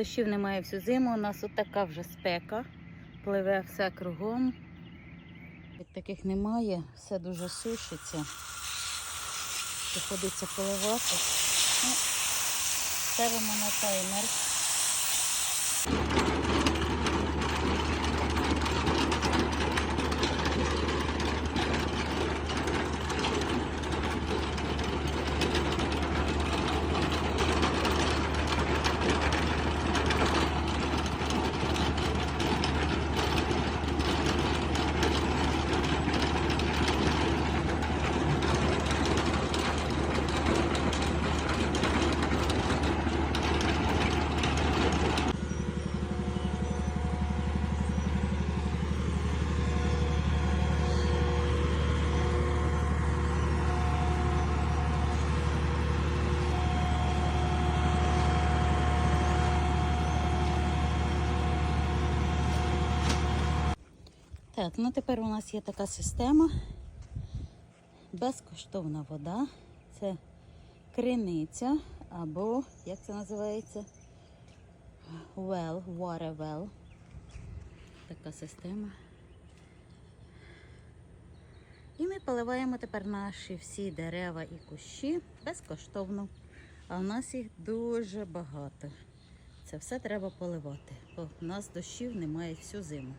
дощів немає всю зиму. У нас от така вже спека. Пливе все кругом. Як таких немає, все дуже сушиться. Приходиться поливати. Ну, ставимо на таймер. Так, ну тепер у нас є така система. Безкоштовна вода. Це криниця або, як це називається? Well, water well. Така система. І ми поливаємо тепер наші всі дерева і кущі безкоштовно. А в нас їх дуже багато. Це все треба поливати, бо в нас дощів немає всю зиму.